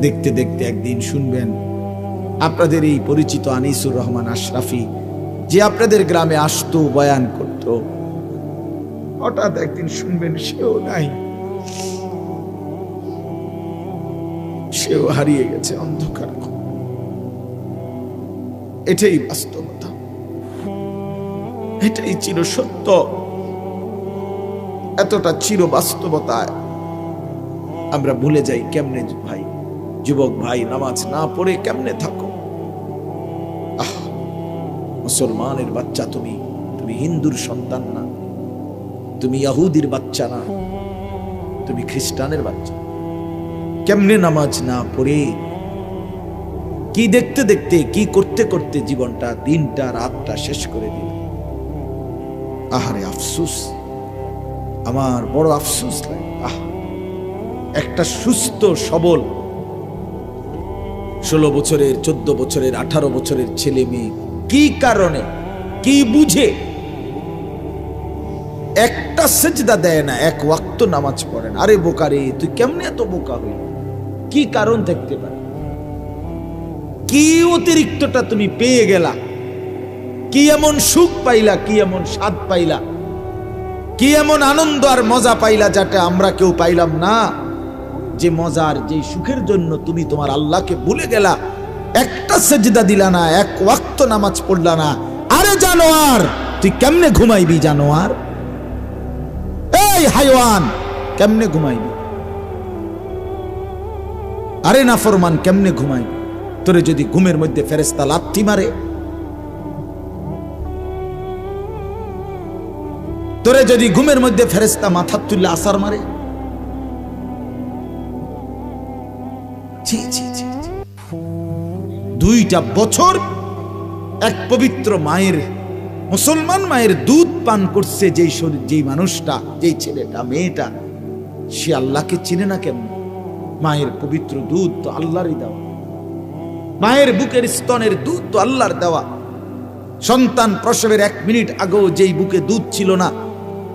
দেখতে দেখতে একদিন শুনবেন, আপনাদের এই পরিচিত আনিসুর রহমান আশরাফি যে আপনাদের গ্রামে আসতো, বয়ান করত। হঠাৎ একদিন শুনবেন, সেও নাই। সেও হারিয়ে গেছে অন্ধকার এটাই বাস্তবতা। এটাই চির সত্য। এতটা চির বাস্তবতায় আমরা ভুলে যাই কেমনে ভাই। যুবক ভাই, নামাজ না পড়ে কেমনে থাকো? আহ, মুসলমানের বাচ্চা তুমি তুমি হিন্দুর সন্তান না, তুমি ইয়াহুদির বাচ্চা না, তুমি খ্রিস্টানের বাচ্চা। কেমনে নামাজ না পড়ে? কি দেখতে দেখতে, কি করতে করতে জীবনটা, দিনটা, রাতটা শেষ করে দিল? আহারে আফসুস, আমার বড় আফসুস লাগে। আহ, একটা সুস্থ, সবল ষোলো বছরের, চোদ্দ বছরের, আঠারো বছরের ছেলে মেয়ে কি কারণে, কি বুঝে? একটা সেজদা দেয় না, এক ওয়াক্ত নামাজ পড়ে না। আরে বোকারে তুই কেমনে এত বোকা হইল কি কারণ থাকতে পারে? কি অতিরিক্তটা তুমি পেয়ে গেলা? কি এমন সুখ পাইলা, কি এমন স্বাদ পাইলা? কি এমন আনন্দ আর মজা পাইলা যাটা আমরা কেউ পাইলাম না? যে মজার, যে সুখের জন্য তুমি তোমার আল্লাহকে ভুলে গেলা, একটা সেজদা দিলা না, এক ওয়াক্ত নামাজ পড়লা না। আরে জানোয়ার, তুই কেমনে ঘুমাইবি জানোয়ার? এই হাইওয়ান, কেমনে ঘুমাইবি? আরে না ফরমান কেমনে ঘুমাইবি? তোরে যদি ঘুমের মধ্যে ফেরেস্তা লাথি মারে। তোরে যদি ঘুমের মধ্যে ফেরেস্তা মাথা তুললে আসার মারে। দুইটা বছর এক পবিত্র মায়ের, মুসলমান মায়ের দুধ পান করছে যেই শরীর, যেই মানুষটা, যেই ছেলেটা, মেয়েটা। সে আল্লাহকে চিনে না কেমন? মায়ের পবিত্র দুধ তো আল্লাহরই দেওয়া। মায়ের বুকের স্তনের দুধ তো আল্লাহর দেওয়া। সন্তান প্রসবের এক মিনিট আগেও যেই বুকে দুধ ছিল না,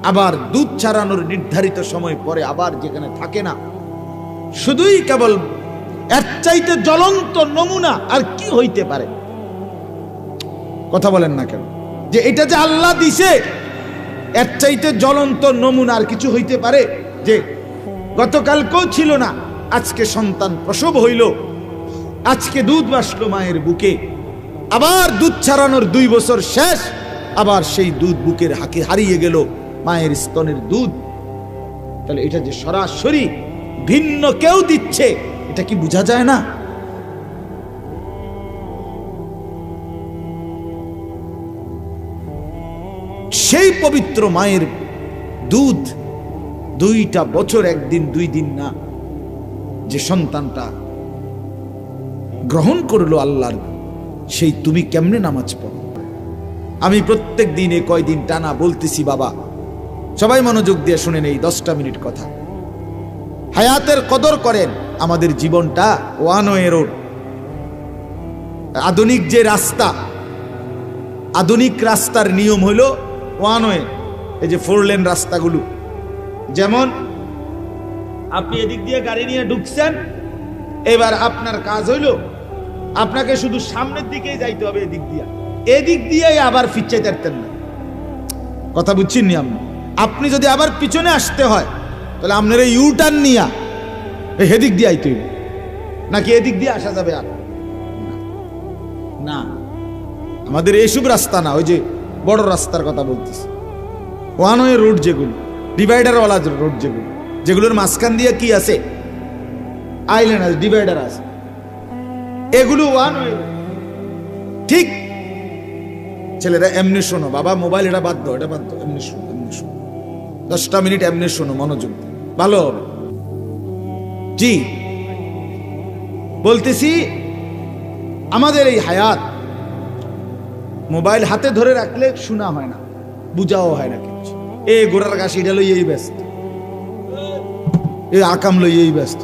আবার দুধ ছাড়ানোর নির্ধারিত সময় পরে আবার যেখানে থাকে না, শুধুই কেবল এর চাইতে জ্বলন্ত নমুনা আর কি হইতে পারে? কথা বলেন না কেন? যে এটা যে আল্লাহ দিছে, এর চাইতে জ্বলন্ত নমুনা আর কিছু হইতে পারে? যে গতকালকেও ছিল না, আজকে সন্তান প্রসব হইল। আজকে দুধ বাসলো মায়ের বুকে। আবার দুধ ছাড়ানোর দুই বছর শেষ, আবার সেই দুধ বুকের হাকে হারিয়ে গেল মায়ের স্তনের দুধ। তাহলে এটা যে সরাসরি ভিন্ন কেউ দিচ্ছে এটা কি বোঝা যায় না? সেই পবিত্র মায়ের দুধ দুইটা বছর একদিন, দুই দিন না, যে সন্তানটা গ্রহণ করল আল্লাহর, সেই তুমি কেমনে নামাজ পড়ো? আমি প্রত্যেক দিনে কয়দিন টানা বলতেছি, বাবা, সবাই মনোযোগ দিয়ে শুনেন এই দশটা মিনিট কথা। হায়াতের কদর করেন আমাদের জীবনটা ওয়ান ওয়ে রোড। আধুনিক যে রাস্তা, আধুনিক রাস্তার নিয়ম হলো ওয়ান ওয়ে, এই যে ফোর লেন রাস্তাগুলো। যেমন, আপনি এদিক দিয়ে গাড়ি নিয়ে ঢুকছেন, এবার আপনার কাজ হইল আপনাকে শুধু সামনের দিকেই যাইতে হবে এদিক দিয়ে। এদিক দিয়ে আবার পারতেন না। কথা বুঝছেন নি আপনি? আপনি যদি আবার পিছনে আসতে হয় তাহলে আপনার এই ইউ টার্ন নিয়া এই হেদিক দিয়ে আইতে। নাকি এদিক দিয়ে আসা যাবে আর? না। আমাদের এইসব রাস্তা না, ওই যে বড় রাস্তার কথা বলতেছি। ওয়ান ওয়ে রোড যেগুলো ডিভাইডারওয়ালা রোড যেগুলো, যেগুলোর মাঝখান দিয়ে কি আছে? আইল্যান্ড আছে ডিভাইডার আছে। এগুলো ওয়ান ওয়ে ঠিক। ছেলেরা, এমনি শোনো, বাবা মোবাইল এটা বাদ দাও, এটা বাদ দাও, এমনি শোনো এমনি শোনো। দশটা মিনিট এমনি শোনো, মনোযোগ। ভালো হবে। জি। বলতেছি, আমাদের এই হায়াত মোবাইল হাতে ধরে রাখলে শোনা হয় না, বুঝাও হয় না কিছু। এ গোড়ার গাছ এটা লই এই ব্যস্ত। এ আকাম লই এই ব্যস্ত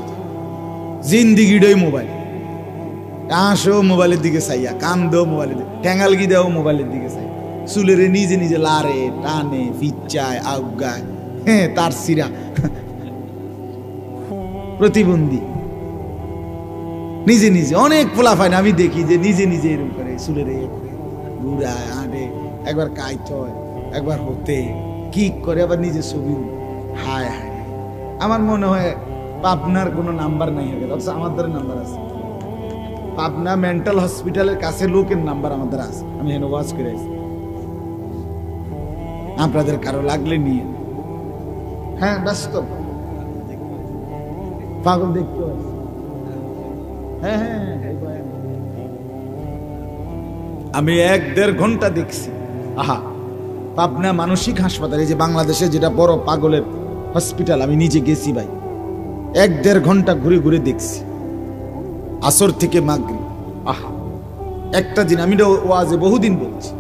জিন্দিগিটাই মোবাইল। আসো মোবাইলের দিকে চাইয়া কান দেও মোবাইলের দিকে ট্যাঙ্গাল গি দেও মোবাইলের দিকে চাই চুলের নিজে নিজে লারে, টানে ফিচ্চায় আউগায় হ্যাঁ তার সিরা। প্রতিবন্ধী। নিজে নিজে, অনেক পোলা পায় না আমি দেখি যে নিজে নিজে এরকম করে চুলে রে ঘুরায় আঁটে একবার কাইট হয়, একবার হতে কি করে, আবার নিজে ছবি হায় হায়। আমার মনে হয় পাবনার কোনো নাম্বার নাই আগে অথচ আমার দ্বারা নাম্বার আছে। পাবনা মেন্টাল হসপিটালের কাছে লোকের নাম্বার আমাদের আছে, আমি হেন ওয়াজ করে আছি আপনাদের কারও লাগলে নিয়ে হ্যাঁ ব্যস্ত। পাগল দেখতে হ্যাঁ হ্যাঁ হ্যাঁ, বয়ান। আমি এক দেড় ঘণ্টা দেখছি। আহা পাবনা মানসিক হাসপাতাল এই যে বাংলাদেশে যেটা বড় পাগলের হসপিটাল আমি নিজে গেছি ভাই। এক দেড় ঘণ্টা ঘুরে ঘুরে দেখছি। আসর থেকে মাগরি আহা একটা দিন আমি ওয়াজে বহুদিন বলছি।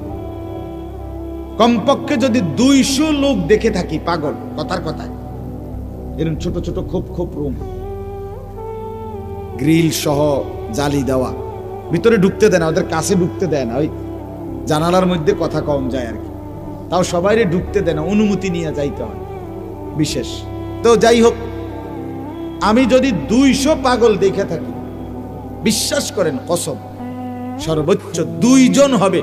কমপক্ষে যদি দুইশো লোক দেখে থাকি পাগল কথার কথায়। এরকম ছোট ছোট খোপ খোপ রুম। গ্রিল সহ জালি দেওয়া। ভিতরে ঢুকতে দেয় না, ওদের কাছে ঢুকতে দেয় না, ওই জানালার মধ্যে কথা কম যায় আর কি। তাও সবাইরে ঢুকতে দেয় না, অনুমতি নিয়ে যাইতে হয়, বিশেষ। তো যাই হোক, আমি যদি দুইশো পাগল দেখে থাকি, বিশ্বাস করেন কসম, সর্বোচ্চ দুইজন হবে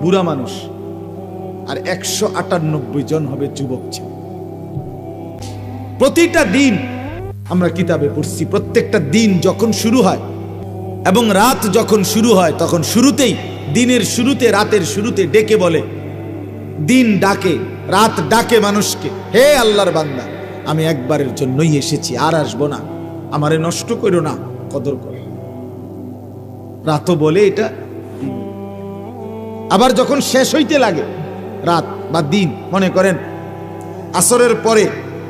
বুড়া মানুষ, আর একশো আটানব্বই জন হবে যুবক ছেলে। প্রতিটা দিন আমরা কিতাবে পড়ছি, প্রত্যেকটা দিন যখন শুরু হয় এবং রাত যখন শুরু হয়, তখন শুরুতেই, দিনের শুরুতে, রাতের শুরুতে ডেকে বলে, দিন ডাকে, রাত ডাকে মানুষকে, হে আল্লাহর বান্দা, আমি একবারের জন্যই এসেছি, আর আসব না, আমারে নষ্ট করো না, কদর করো। রাতও বলে এটা, আবার যখন শেষ হইতে লাগে, রাত বা দিন, মনে করেন, আসরের পরে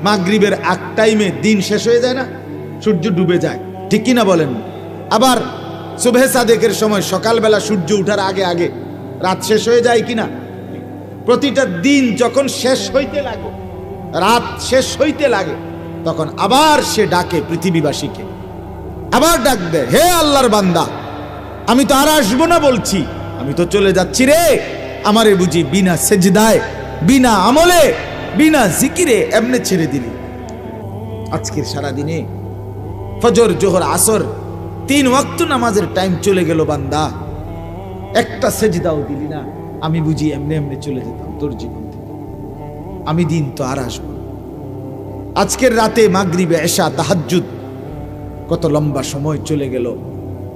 মাগরিবের এক টাইমে দিন শেষ হয়ে যায় না? সূর্য ডুবে যায়। ঠিক কিনা বলেন? আবার শুভে সাদেকের সময় সকালবেলা সূর্য উঠার আগে আগে রাত শেষ হয়ে যায় কিনা? প্রতিটা দিন যখন শেষ হইতে লাগে, রাত শেষ হইতে লাগে, তখন আবার সে ডাকে পৃথিবীবাসীকে। আবার ডাক দেয়, হে আল্লাহর বান্দা, আমি তো আর আসব না বলছি। আমি তো চলে যাচ্ছি রে। আমারে বুঝি বিনা সেজদায়, বিনা আমলে বিনা জিকিরে এমনে ছেড়ে দিলি। আজকের সারা দিনে ফজর, জোহর, আসর, তিন ওয়াক্ত নামাজের টাইম চলে গেল বান্দা। একটা সেজদাও দিলি না। আমি বুঝি এমনি এমনি চলে যেতাম তোর জীবন থেকে। আমি দিন তো আর আসব। আজকের রাতে মাগরিবে এসা তাহাজ্জুদ। কত লম্বা সময় চলে গেল।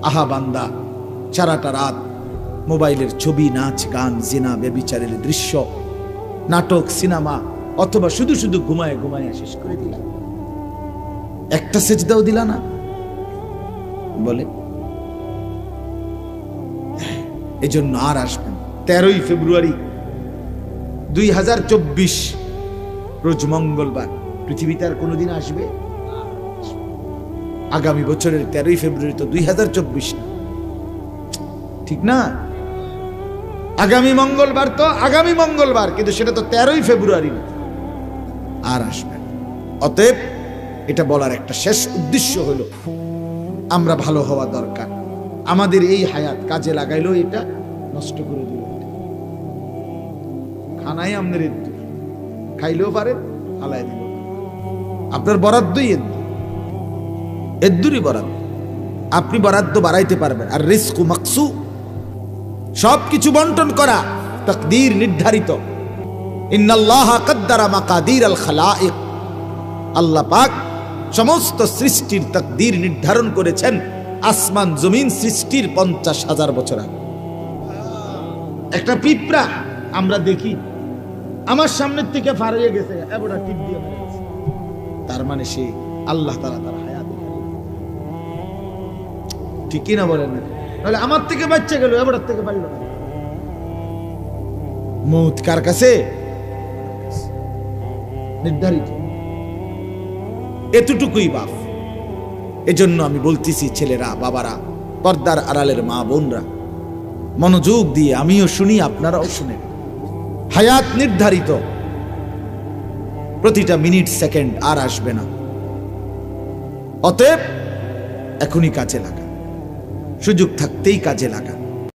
আহা বান্দা, সারাটা রাত মোবাইলের ছবি, নাচ, গান, জিনা বেবিচারের দৃশ্য, নাটক, সিনেমা অথবা শুধু শুধু ঘুমায় ঘুমায় শেষ করে দিলা। একটা সেজদাও দিলা না? বলে, এজন্য আর আসবেন তেরোই ফেব্রুয়ারি দুই হাজার চব্বিশ, রোজ মঙ্গলবার, পৃথিবীতে আর কোনোদিন আসবে? আগামী বছরের তেরোই ফেব্রুয়ারি তো দুই হাজার চব্বিশ না। ঠিক না? আগামী মঙ্গলবার তো আগামী মঙ্গলবার, কিন্তু সেটা তো তেরোই ফেব্রুয়ারি না। আর আসবে অতএব এটা বলার একটা শেষ উদ্দেশ্য হলো, আমরা ভালো হওয়া দরকার। আমাদের এই হায়াত কাজে লাগাইলেও এটা নষ্ট করে দিল। খানাই আমাদের খাইলেও পারেন হালাই দিল আপনার বরাদ্দই এদ্দুর এদ্দুরই বরাদ্দ। আপনি বরাদ্দ বাড়াইতে পারবেন। আর রিস্কু, মাকসু সব কিছু বন্টন করা, তকদির নির্ধারিত। ইন্নাল্লাহ সমস্ত সৃষ্টির তকদির নির্ধারণ করেছেন আসমান জমিন সৃষ্টির পঞ্চাশ হাজার বছর একটা পিঁপড়া আমরা দেখি, আমার সামনের থেকে ফার হয়ে গেছে। তার মানে সে আল্লাহ তারা তার হায়াত ঠিকই না বলেন? তাহলে আমার থেকে বাচ্চা গেল এবার থেকে পারল না মৌত কার কাছে? নির্ধারিত। এতটুকুই বাপ। এজন্য আমি বলতেছি, ছেলেরা, বাবারা, পর্দার আড়ালের মা বোনরা, মনোযোগ দিয়ে আমিও শুনি, আপনারাও শুনেন। হায়াত নির্ধারিত। প্রতিটা মিনিট, সেকেন্ড আর আসবে না। অতএব এখনই কাজে লাগা সুযোগ থাকতেই কাজে লাগা